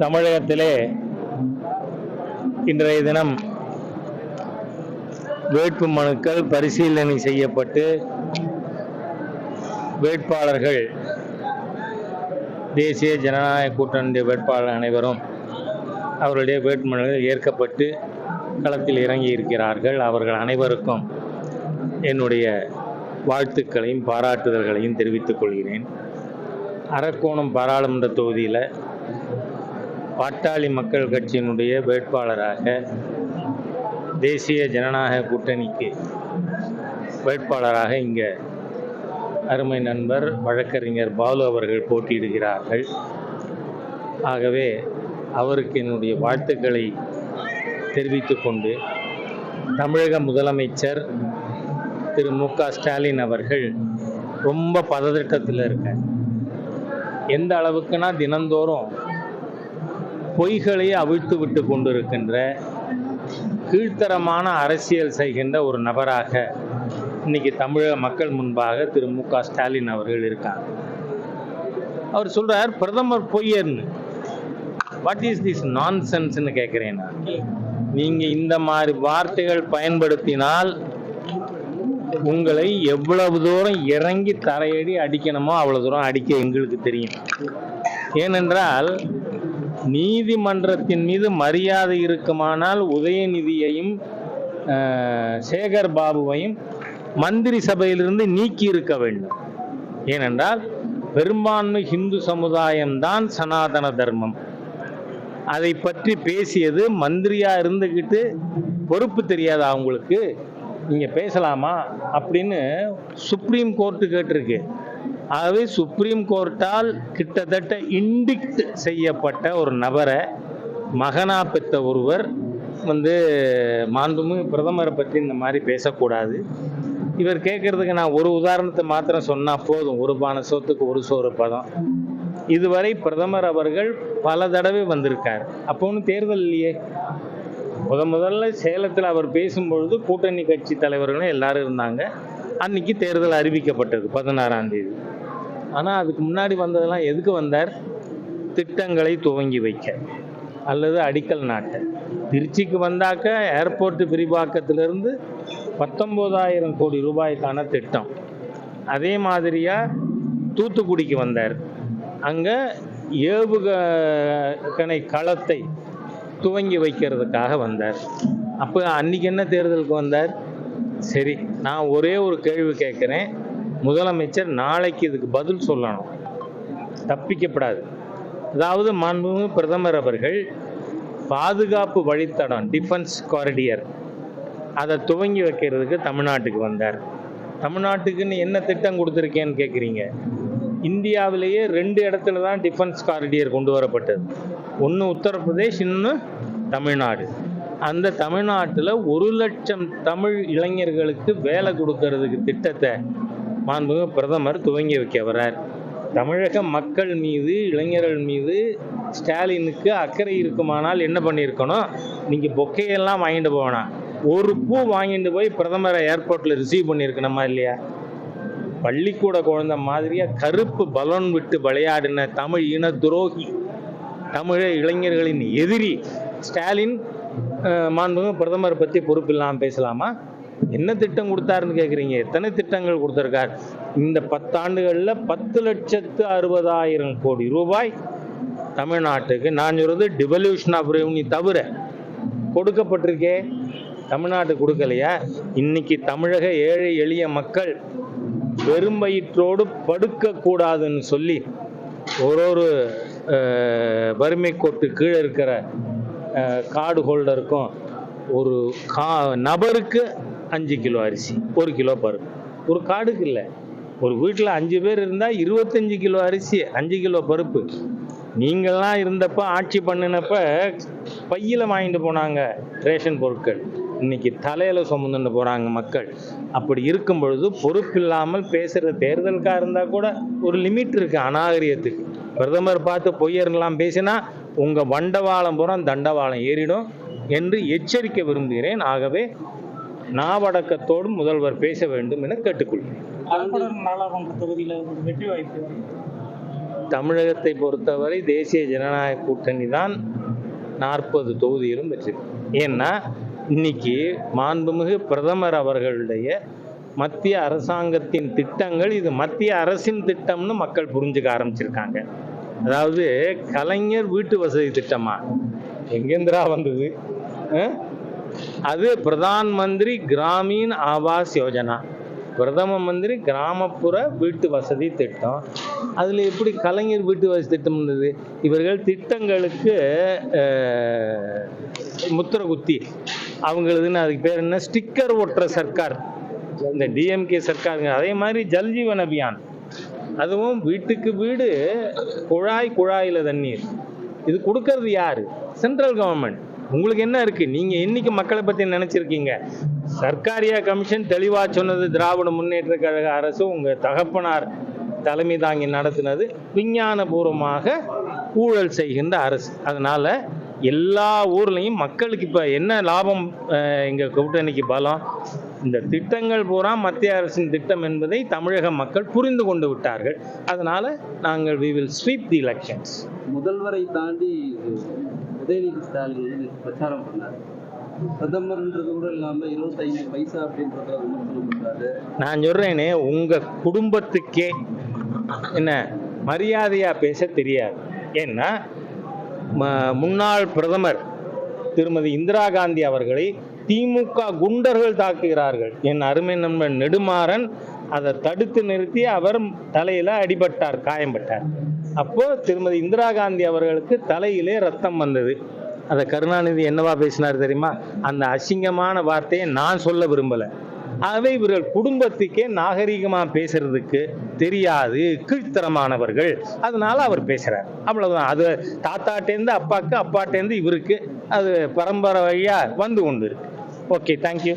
தமிழகத்திலே இன்றைய தினம் வேட்பு மனுக்கள் பரிசீலனை செய்யப்பட்டு வேட்பாளர்கள் தேசிய ஜனநாயக கூட்டணி வேட்பாளர் அனைவரும் அவருடைய வேட்புமனுகள் ஏற்கப்பட்டு களத்தில் இறங்கி இருக்கிறார்கள் அவர்கள் அனைவருக்கும் என்னுடைய வாழ்த்துக்களையும் பாராட்டுதல்களையும் தெரிவித்துக் கொள்கிறேன். அரக்கோணம் பாராளுமன்ற தொகுதியில் பாட்டாளி மக்கள் கட்சியினுடைய வேட்பாளராக தேசிய ஜனநாயக கூட்டணிக்கு வேட்பாளராக இங்கே அருமை நண்பர் வழக்கறிஞர் பாலு அவர்கள் போட்டியிடுகிறார்கள். ஆகவே அவருக்கு என்னுடைய வாழ்த்துக்களை தெரிவித்துக்கொண்டு தமிழக முதலமைச்சர் திரு மு க ஸ்டாலின் அவர்கள் ரொம்ப பதட்டத்தில் இருக்க எந்த அளவுக்குனா தினந்தோறும் பொய்களை அவிழ்த்து விட்டு கொண்டிருக்கின்ற கீழ்த்தரமான அரசியல் செய்கின்ற ஒரு நபராக இன்னைக்கு தமிழக மக்கள் முன்பாக திரு மு க ஸ்டாலின் அவர்கள் இருக்காங்க அவர் சொல்றார் பிரதமர் பொய்யர்னு வாட் இஸ் திஸ் நான் சென்ஸ்ன்னு கேட்குறேன் நான். நீங்க இந்த மாதிரி வார்த்தைகள் பயன்படுத்தினால் உங்களை எவ்வளவு தூரம் இறங்கி தரையடி அடிக்கணுமோ அவ்வளவு தூரம் அடிக்க எங்களுக்கு தெரியும். ஏனென்றால் நீதிமன்றத்தின் மீது மரியாதை இருக்குமானால் உதயநிதியையும் சேகர் பாபுவையும் மந்திரி சபையிலிருந்து நீக்கி இருக்க வேண்டும். ஏனென்றால் பெரும்பான்மை ஹிந்து சமுதாயம்தான் சனாதன தர்மம். அதை பற்றி பேசியது மந்திரியா இருந்துக்கிட்டு பொறுப்பு தெரியாதா அவங்களுக்கு நீங்க பேசலாமா? அப்படின்னு சுப்ரீம் கோர்ட்டு கேட்டிருக்கு. ஆகவே சுப்ரீம் கோர்ட்டால் கிட்டத்தட்ட இண்டிக்ட் செய்யப்பட்ட ஒரு நபரை மகனா பெற்ற ஒருவர் வந்து மாண்புமிகு பிரதமரை பற்றி இந்த மாதிரி பேசக்கூடாது. இவர் கேட்கறதுக்கு நான் ஒரு உதாரணத்தை மாத்திரம் சொன்னால் போதும். ஒரு பான சோத்துக்கு ஒரு சோறு பதம். இதுவரை பிரதமர் அவர்கள் பல தடவை வந்திருக்கார். அப்போ ஒன்றும் தேர்தல் இல்லையே. முத முதல்ல சேலத்தில் அவர் பேசும்பொழுது கூட்டணி கட்சி தலைவர்களும் எல்லாரும் இருந்தாங்க. அன்னைக்கு தேர்தல் அறிவிக்கப்பட்டது பதினாறாம் தேதி. ஆனால் அதுக்கு முன்னாடி வந்ததெல்லாம் எதுக்கு வந்தார்? திட்டங்களை துவங்கி வைக்க அல்லது அடிக்கல் நாட்ட. திருச்சிக்கு வந்தாக்க ஏர்போர்ட் விரிவாக்கத்திலிருந்து பத்தொம்போதாயிரம் கோடி ரூபாய்க்கான திட்டம். அதே மாதிரியாக தூத்துக்குடிக்கு வந்தார். அங்கே ஏவுகணை களத்தை துவங்கி வைக்கிறதுக்காக வந்தார். அப்போ அன்றைக்கி என்ன தேர்தலுக்கு வந்தார்? சரி நான் ஒரே ஒரு கேள்வி கேட்குறேன். முதலமைச்சர் நாளைக்கு இதுக்கு பதில் சொல்லணும். தப்பிக்கப்படாது. அதாவது மாண்புமிகு பிரதமர் அவர்கள் பாதுகாப்பு வழித்தடம் டிஃபென்ஸ் காரிடியர் அதை துவங்கி வைக்கிறதுக்கு தமிழ்நாட்டுக்கு வந்தார். தமிழ்நாட்டுக்குன்னு என்ன திட்டம் கொடுத்துருக்கேன்னு கேட்குறீங்க இந்தியாவிலேயே ரெண்டு இடத்துல தான் டிஃபென்ஸ் காரிடியர் கொண்டு வரப்பட்டது. ஒன்று உத்தரப்பிரதேஷ் இன்னொன்று தமிழ்நாடு. அந்த தமிழ்நாட்டில் ஒரு லட்சம் தமிழ் இளைஞர்களுக்கு வேலை கொடுக்கறதுக்கு திட்டத்தை மாண்புமிகு பிரதமர் துவங்கி வைக்க வரார் தமிழக மக்கள் மீது இளைஞர்கள் மீது ஸ்டாலினுக்கு அக்கறை இருக்குமானால் என்ன பண்ணியிருக்கணும்? நீங்கள் பொக்கையெல்லாம் வாங்கிட்டு போகணும் ஒரு பூ வாங்கிட்டு போய் பிரதமரை ஏர்போர்ட்டில் ரிசீவ் பண்ணியிருக்கணுமா இல்லையா? பள்ளிக்கூட குழந்தை மாதிரியாக கருப்பு பலன் விட்டு விளையாடின தமிழ் இன துரோகி தமிழ இளைஞர்களின் எதிரி ஸ்டாலின் மாண்புமிகு பிரதமர் பற்றி பொறுப்பில்லாமல் பேசலாமா? என்ன திட்டம் கொடுத்தாருன்னு கேட்குறீங்க எத்தனை திட்டங்கள் கொடுத்துருக்கார்? இந்த பத்தாண்டுகளில் பத்து லட்சத்து அறுபதாயிரம் கோடி ரூபாய் தமிழ்நாட்டுக்கு. நான் சொல்றது டிவல்யூஷன் ஆஃப் ரெவன்யூ தவிர கொடுக்கப்பட்டிருக்கே. தமிழ்நாடு கொடுக்கலையா? இன்னைக்கு தமிழக ஏழை எளிய மக்கள் பெரும்பயிற்றோடு படுக்கக்கூடாதுன்னு சொல்லி ஒரு ஒரு வறுமை கோட்டு கீழே இருக்கிற கார்டு ஹோல்டருக்கும் ஒரு கா நபருக்கு அஞ்சு கிலோ அரிசி ஒரு கிலோ பருப்பு. ஒரு காடுக்கு இல்லை. ஒரு வீட்டில் அஞ்சு பேர் இருந்தால் இருபத்தஞ்சு கிலோ அரிசி அஞ்சு கிலோ பருப்பு. நீங்கள்லாம் இருந்தப்ப ஆட்சி பண்ணினப்ப பையில் வாங்கிட்டு போனாங்க ரேஷன் பொருட்கள். இன்னைக்கு தலையில சுமந்துட்டு போகிறாங்க மக்கள். அப்படி இருக்கும் பொழுது பொறுப்பில்லாமல் பேசுகிற தேர்தலுக்காக இருந்தால் கூட ஒரு லிமிட் இருக்குது அநாகரியத்துக்கு பிரதமர் பார்த்து பொய்யர்லாம் பேசினா உங்கள் வண்டவாளம் பூரா தண்டவாளம் ஏறிடும் என்று எச்சரிக்க விரும்புகிறேன். ஆகவே நாவடக்கத்தோடு முதல்வர் பேச வேண்டும் என கேட்டுக்கொள்கிறேன் தமிழகத்தை பொறுத்தவரை தேசிய ஜனநாயக கூட்டணி தான் நாற்பது தொகுதியிலும் வெற்றி. ஏன்னா இன்னைக்கு மாண்புமிகு பிரதமர் அவர்களுடைய மத்திய அரசாங்கத்தின் திட்டங்கள் இது மத்திய அரசின் திட்டம்னு மக்கள் புரிஞ்சுக்க ஆரம்பிச்சிருக்காங்க. அதாவது கலைஞர் வீட்டு வசதி திட்டமா? எங்கேந்திரா வந்தது? அது பிரதான் மந்திரி கிராமீன் ஆவாஸ் யோஜனா. பிரதம மந்திரி கிராமப்புற வீட்டு வசதி திட்டம். அதில் எப்படி கலைஞர் வீட்டு வசதி திட்டம் இருந்தது? இவர்கள் திட்டங்களுக்கு முத்திரகுத்தி. முத்திர குத்தி அவங்களுதுன்னு அதுக்கு பேர் என்ன? ஸ்டிக்கர் ஒட்டுற சர்க்கார். இந்த டிஎம்கே சர்க்காருங்க. அதே மாதிரி ஜல்ஜீவன் அபியான். அதுவும் வீட்டுக்கு வீடு குழாய் குழாயில தண்ணீர். இது கொடுக்கறது யாரு? Central government. உங்களுக்கு என்ன இருக்கு? நீங்க என்னைக்கு மக்களை பத்தி நினைச்சிருக்கீங்க? சர்க்காரியா கமிஷன் தெளிவா சொன்னது திராவிட முன்னேற்ற கழக அரசு உங்க தகப்பனார் தலைமை தாங்கி நடத்தினது விஞ்ஞானபூர்வமாக ஊழல் செய்கின்ற அரசு. அதனால எல்லா ஊர்லேயும் மக்களுக்கு இப்போ என்ன லாபம் எங்கள் கூட்டணிக்கு பலம்? இந்த திட்டங்கள் பூரா மத்திய அரசின் திட்டம் என்பதை தமிழக மக்கள் புரிந்து கொண்டு விட்டார்கள். அதனால நாங்கள் we will sweep the elections முதல்வரை தாண்டி உதயநிதி ஸ்டாலின் வந்து பிரச்சாரம் பண்ணார். பிரதமர்ன்றது கூட இல்லாம இருபத்தைந்து பைசா அப்படின்றத விமர்சனம் பண்றாரு நான் சொல்றேனே உங்க குடும்பத்துக்கே என்ன மரியாதையா பேச தெரியாது. ஏன்னா ம- முன்னாள் பிரதமர் திருமதி இந்திரா காந்தி அவர்களை திமுக குண்டர்கள் தாக்குகிறார்கள். என் அருமை நண்பன் நெடுமாறன் அதை தடுத்து நிறுத்தி அவர் தலையில அடிபட்டார் காயம்பட்டார். அப்போ திருமதி இந்திரா காந்தி அவர்களுக்கு தலையிலே ரத்தம் வந்தது. அதை கருணாநிதி என்னவா பேசினார் தெரியுமா? அந்த அசிங்கமான வார்த்தையை நான் சொல்ல விரும்பல. ஆகவே இவர்கள் குடும்பத்துக்கே நாகரிகமா பேசுறதுக்கு தெரியாது கீழ்த்தரமானவர்கள். அதனால அவர் பேசுறார். அவ்வளவுதான். அது தாத்தாட்டேருந்து அப்பாக்கு அப்பாட்டேருந்து இவருக்கு அது பரம்பரை வழியா வந்து கொண்டு இருக்கு ஓகே தேங்க்யூ